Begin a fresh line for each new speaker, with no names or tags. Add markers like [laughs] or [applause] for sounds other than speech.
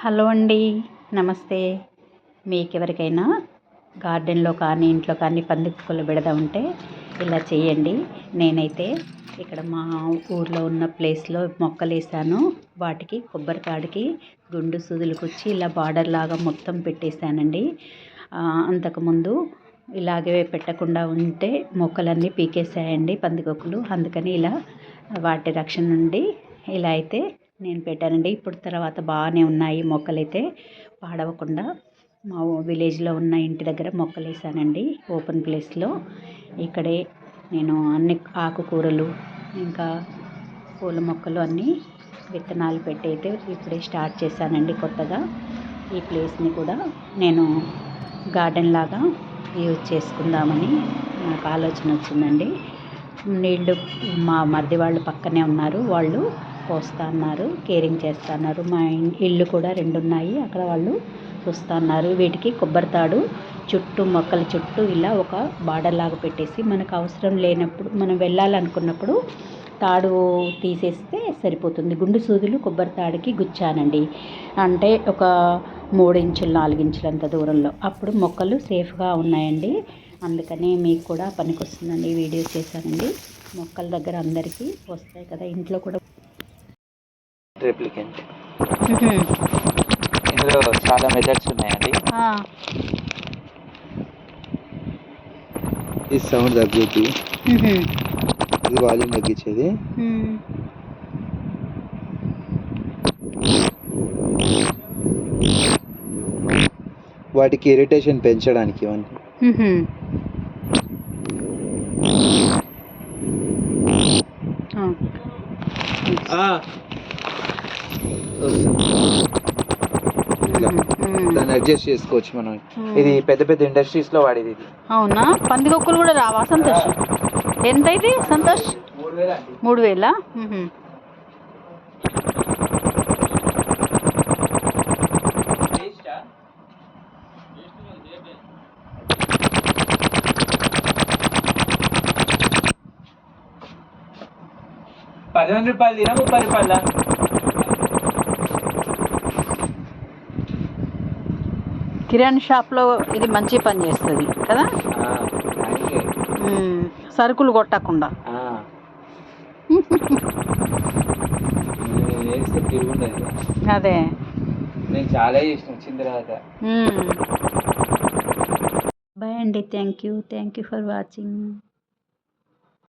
Hello అండి నమస్తే. మీకు ఎవరికైనా గార్డెన్లో కానీ ఇంట్లో కానీ పంది కుక్కలు ఉంటే ఇలా చేయండి. నేనైతే ఇక్కడ మా ఊర్లో ఉన్న ప్లేస్లో మొక్కలు వేసాను వాటికి కొబ్బరికాడికి గుండు సూదులు కుచ్చి ఇలా బార్డర్ లాగా మొత్తం పెట్టేశానండి. అంతకుముందు ఇలాగే పెట్టకుండా ఉంటే మొక్కలన్నీ పీకేసాయండి పందికొక్కులు. అందుకని ఇలా వాటి రక్షణ నుండి ఇలా అయితే నేను పెట్టానండి. ఇప్పుడు తర్వాత బాగానే ఉన్నాయి మొక్కలైతే పాడవకుండా. మా విలేజ్లో ఉన్న ఇంటి దగ్గర మొక్కలు వేసానండి ఓపెన్ ప్లేస్లో. ఇక్కడే నేను అన్ని ఆకుకూరలు ఇంకా పూల మొక్కలు అన్నీ విత్తనాలు పెట్టి అయితే ఇప్పుడే స్టార్ట్ చేశానండి కొత్తగా. ఈ ప్లేస్ని కూడా నేను గార్డెన్ లాగా యూజ్ చేసుకుందామని నాకు ఆలోచన వచ్చిందండి. నీళ్ళు మా మరిది వాళ్ళు పక్కనే ఉన్నారు వాళ్ళు పోస్తా అన్నారు కేరింగ్ చేస్తాన్నారు. మా ఇల్లు కూడా రెండు ఉన్నాయి అక్కడ వాళ్ళు చూస్తా వీటికి కొబ్బరి తాడు చుట్టూ మొక్కల చుట్టూ ఇలా ఒక బార్డర్ లాగా పెట్టేసి మనకు అవసరం లేనప్పుడు మనం వెళ్ళాలనుకున్నప్పుడు తాడు తీసేస్తే సరిపోతుంది. గుండు సూదులు కొబ్బరి తాడుకి గుచ్చానండి. అంటే ఒక మూడు ఇంచులు నాలుగు ఇంచులంత దూరంలో. అప్పుడు మొక్కలు సేఫ్గా ఉన్నాయండి. అందుకనే మీకు కూడా పనికొస్తుందండి. వీడియో చేశానండి. మొక్కల దగ్గర అందరికీ వస్తాయి కదా. ఇంట్లో కూడా
ట్రిప్లికెంట్ [laughs] ఇందులో చాలా మెథడ్స్ ఉన్నాయండి.
ఈ సౌండ్ తగ్గేది ఇది వాల్యూమ్ తగ్గించేది. వాటికి ఇరిటేషన్ పెంచడానికి ఇవన్నీ దాన్ని అడ్జస్ట్ చేసుకోవచ్చు మనం.
ఇది పెద్ద పెద్ద ఇండస్ట్రీస్లో వాడేది ఇది.
అవునా? పందికొక్కులు కూడా రావా సంతోష్? ఎంత ఇది సంతోష్? మూడు వేల?
పదిహేను రూపాయలు ముప్పై రూపాయల?
కిరాణా షాప్లో ఇది మంచి పని చేస్తుంది కదా? సరుకులు కొట్టకుండా. అదే.
నేను చాలా ఇష్టం వచ్చిన తర్వాత.
బాయ్ అండి thank you thank you for watching.